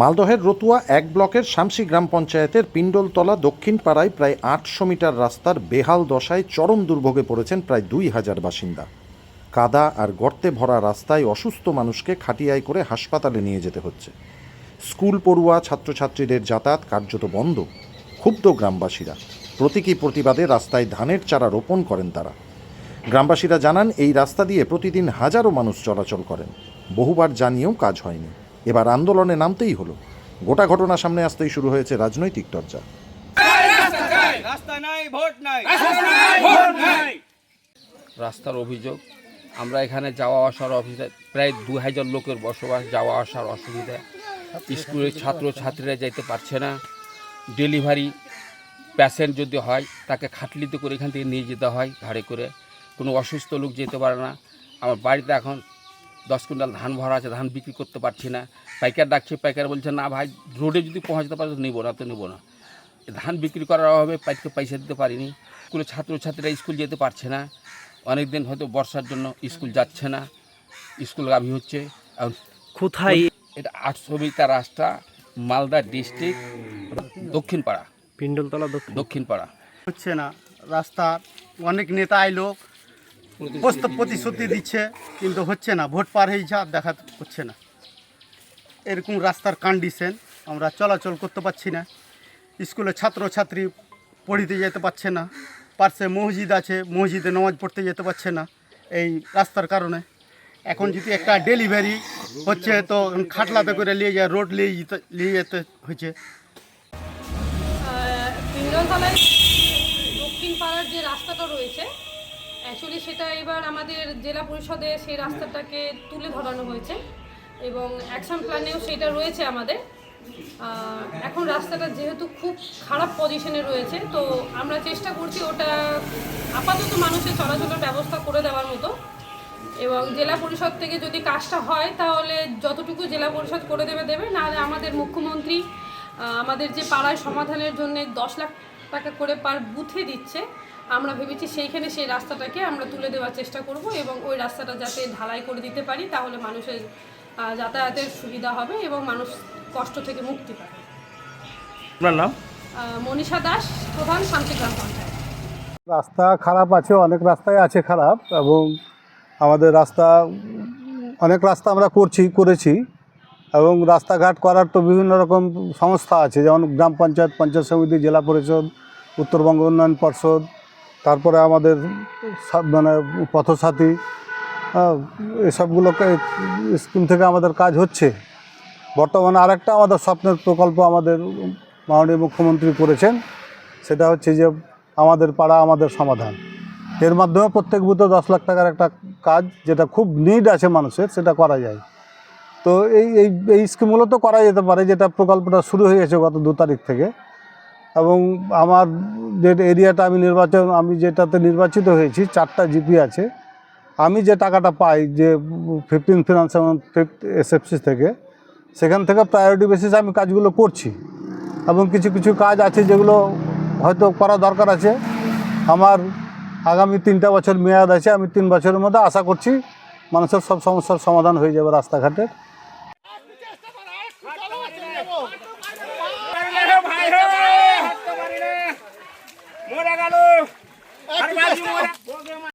মালদহের রতুয়া এক ব্লকের শামসি গ্রাম পঞ্চায়েতের পিণ্ডলতলা দক্ষিণ পাড়ায় প্রায় আটশো মিটার রাস্তার বেহাল দশায় চরম দুর্ভোগে পড়েছেন প্রায় দুই হাজার বাসিন্দা। কাদা আর গর্তে ভরা রাস্তায় অসুস্থ মানুষকে খাটিয়ায় করে হাসপাতালে নিয়ে যেতে হচ্ছে। স্কুল পড়ুয়া ছাত্রছাত্রীদের যাতায়াত কার্যত বন্ধ। ক্ষুব্ধ গ্রামবাসীরা। প্রতীকী প্রতিবাদে রাস্তায় ধানের চারা রোপণ করেন তারা। গ্রামবাসীরা জানান, এই রাস্তা দিয়ে প্রতিদিন হাজারো মানুষ চলাচল করেন। বহুবার জানিয়েও কাজ হয়নি। এবার আন্দোলনে নামতেই হলো। গোটা ঘটনা সামনে আসতেই শুরু হয়েছে রাজনৈতিক চর্চা। রাস্তার অভিযোগ, আমরা এখানে যাওয়া আসার অফিসে প্রায় দু হাজার লোকের বসবাস, যাওয়া আসার অসুবিধা। স্কুলের ছাত্র ছাত্রীরা যাইতে পারছে না। ডেলিভারি প্যাসেন্ট যদি হয়, তাকে খাটলিতে করে এখান থেকে নিয়ে যেতে হয় ঘাড়ে করে। কোনো অসুস্থ লোক যেতে পারে না। আমার বাড়িতে এখন দশ কুইন্টাল ধান ভরা আছে, ধান বিক্রি করতে পারছি না। পাইকার ডাকছে, পাইকার বলছে, না ভাই, রোডে যদি পৌঁছাতে পারে তো নেব না, তো নেব না। ধান বিক্রি করার অভাবে পাইকে পয়সা দিতে পারিনি। স্কুলে ছাত্রছাত্রীরা স্কুল যেতে পারছে না। অনেক দিন হয়তো বর্ষার জন্য স্কুল যাচ্ছে না। স্কুল গাভি হচ্ছে। কোথায় এটা আটশো মিটার রাস্তা মালদা ডিস্ট্রিক্ট দক্ষিণ পাড়া পিন্ডলতলা দক্ষিণ। দক্ষিণ পাড়া হচ্ছে না রাস্তা অনেক নেতা আইলো প্রতিশ্রুতি দিচ্ছে কিন্তু হচ্ছে না ভোট পার হয়ে যা দেখা হচ্ছে না। এরকম রাস্তার কন্ডিশন আমরা চলাচল করতে পারছি না। স্কুলে ছাত্রছাত্রী পড়িতে যেতে পারছে না পার্শ্বে মসজিদ আছে মসজিদে নামাজ পড়তে যেতে পারছে না এই রাস্তার কারণে। এখন যদি একটা ডেলিভারি হচ্ছে, তো খাটলাতে করে নিয়ে যায় রোড নিয়ে যেতে নিয়ে যেতে পিঙ্গলতলায় দক্ষিণ পাড়ার যে রাস্তাটা রয়েছে অ্যাকচুয়ালি সেটা এবার আমাদের জেলা পরিষদে সেই রাস্তাটাকে তুলে ধরানো হয়েছে এবং অ্যাকশন প্ল্যানেও সেটা রয়েছে আমাদের। এখন রাস্তাটা যেহেতু খুব খারাপ পজিশনে রয়েছে, তো আমরা চেষ্টা করছি ওটা আপাতত মানুষের চলাচলের ব্যবস্থা করে দেওয়ার মতো। এবং জেলা পরিষদ থেকে যদি কাজটা হয় তাহলে যতটুকু জেলা পরিষদ করে দেবে দেবে। নাহলে আমাদের মুখ্যমন্ত্রী আমাদের যে পাড়ায় সমাধানের জন্য দশ লাখ টাকা করে পার বুথে দিচ্ছে আমরা ভেবেছি সেইখানে সেই রাস্তাটাকে আমরা তুলে দেওয়ার চেষ্টা করব এবং ওই রাস্তাটা যাতে ঢালাই করে দিতে পারি তাহলে মানুষের যাতায়াতের সুবিধা হবে এবং মানুষ কষ্ট থেকে মুক্তি পাবে। আপনার নাম? মনীষা দাস প্রধান শান্তিগ্রাম পঞ্চায়েত। রাস্তা খারাপ আছে অনেক রাস্তায় আছে খারাপ এবং আমাদের রাস্তা, অনেক রাস্তা আমরা করছি, করেছি এবং রাস্তাঘাট করার তো বিভিন্ন রকম সংস্থা আছে, যেমন গ্রাম পঞ্চায়েত পঞ্চায়েত সমিতি, জেলা পরিষদ, উত্তরবঙ্গ উন্নয়ন পর্ষদ, তারপরে আমাদের মানে পথসাথী এসবগুলোকে স্কিম থেকে আমাদের কাজ হচ্ছে। বর্তমানে আরেকটা আমাদের স্বপ্নের প্রকল্প আমাদের মাননীয় মুখ্যমন্ত্রী করেছেন, সেটা হচ্ছে যে আমাদের পাড়া আমাদের সমাধান। এর মাধ্যমে প্রত্যেক বুথে দশ লাখ টাকার একটা কাজ যেটা খুব নিড আছে মানুষের, সেটা করা যায়। তো এই এই এই স্কিমগুলো তো করা যেতে পারে, যেটা প্রকল্পটা শুরু হয়ে গেছে গত দু তারিখ থেকে। এবং আমার যে এরিয়াটা আমি নির্বাচন, আমি যেটাতে নির্বাচিত হয়েছি, চারটা জিপি আছে। আমি যে টাকাটা পাই, যে ফিফটিন ফিনান্স এবং ফিফথ এসএফসি থেকে, সেখান থেকে প্রায়োরিটি বেসিসে আমি কাজগুলো করছি। এবং কিছু কিছু কাজ আছে যেগুলো হয়তো করা দরকার আছে। আমার আগামী তিনটা বছর মেয়াদ আছে, আমি তিন বছরের মধ্যে আশা করছি মানুষের সব সমস্যার সমাধান হয়ে যাবে রাস্তাঘাটের